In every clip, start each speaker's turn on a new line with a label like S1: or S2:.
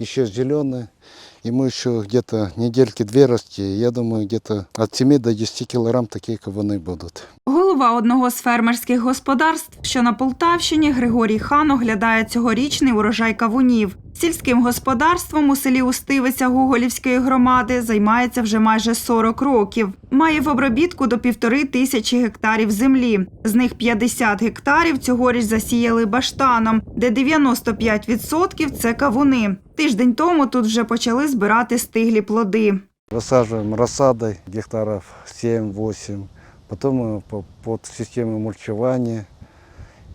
S1: еще зеленые. Ему еще где-то недельки две расти. Я думаю, где-то от 7 до 10 кілограм такі кавуни будуть.
S2: Голова одного з фермерських господарств, що на Полтавщині, Григорій Хан оглядає цьогорічний урожай кавунів. Сільським господарством у селі Устивиця Гоголівської громади займається вже майже 40 років. Має в обробітку до півтори тисячі гектарів землі. З них 50 гектарів цьогоріч засіяли баштаном, де 95% – це кавуни. Тиждень тому тут вже почали збирати стиглі плоди.
S1: Высаживаем рассадой гектаров 7-8. Потом э, по- под системой мульчевания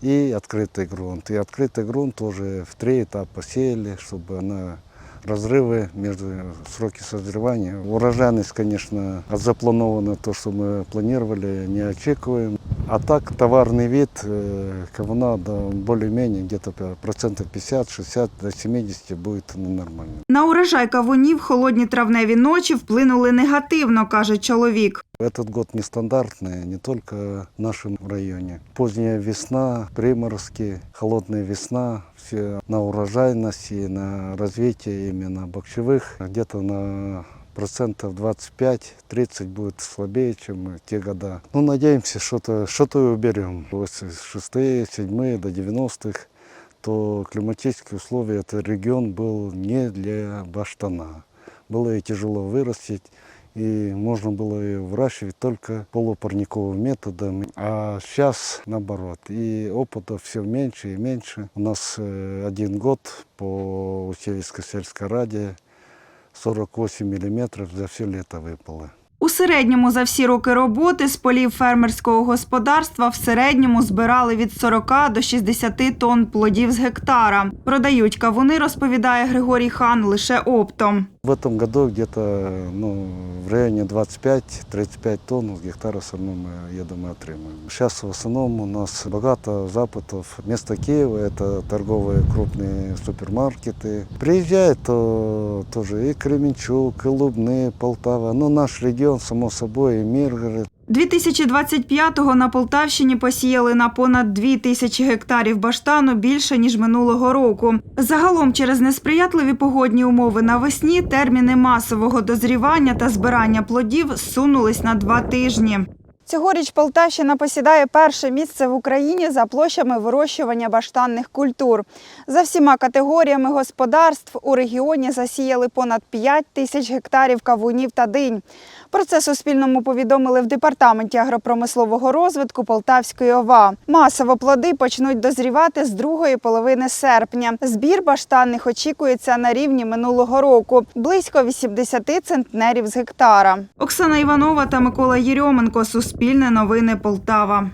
S1: и открытый грунт. И открытый грунт тоже в три этапа сеяли, чтобы она разрывы между сроки созревания. Урожайность, конечно, от запланованного то, что мы планировали, не очікуем. А так товарный вид э, кавуна да, более-менее где-то процентов 50-60 до 70 будет ну, нормально.
S2: На урожай кавунів холодні травневі ночі вплинули негативно, каже чоловік.
S1: Этот год нестандартный не только в нашем районе. Поздняя весна, приморозки, холодная весна, все на урожайность и на развитие именно бахчевых где-то на процентов 25-30 будет слабее, чем те года. Ну, надеемся, что-то что уберем. 86-е, 7 до 90-х, то климатические условия, этот регион был не для баштана. Было и тяжело вырастить, и можно было ее выращивать только полупарниковым методом. А сейчас наоборот. И опыта все меньше и меньше. У нас э, один год по Усевицкой сельской раде 48 миллиметров за все лето выпало.
S2: У середньому за всі роки роботи з полів фермерського господарства в середньому збирали від 40 до 60 тонн плодів з гектара. Продають кавуни, розповідає Григорій Хан, лише оптом.
S1: В этом году где-то ну, в районе 25-35 тонн с гектара все равно мы, я думаю, отримаем. Сейчас в основном у нас богато запытов. Место Киева – это торговые крупные супермаркеты. Приезжает то, тоже и Кременчук, и Лубны, Полтава. Ну, наш регион, само собою, Міргород. Миргород.
S2: 2025-го на Полтавщині посіяли на понад 2 тисячі гектарів баштану більше, ніж минулого року. Загалом через несприятливі погодні умови навесні терміни масового дозрівання та збирання плодів зсунулись на два тижні. Цьогоріч Полтавщина посідає перше місце в Україні за площами вирощування баштанних культур. За всіма категоріями господарств у регіоні засіяли понад 5 тисяч гектарів кавунів та динь. Про це Суспільному повідомили в департаменті агропромислового розвитку Полтавської ОВА. Масово плоди почнуть дозрівати з другої половини серпня. Збір баштанних очікується на рівні минулого року близько 80 центнерів з гектара. Оксана Іванова та Микола Єрьоменко. Суспільне новини Полтава.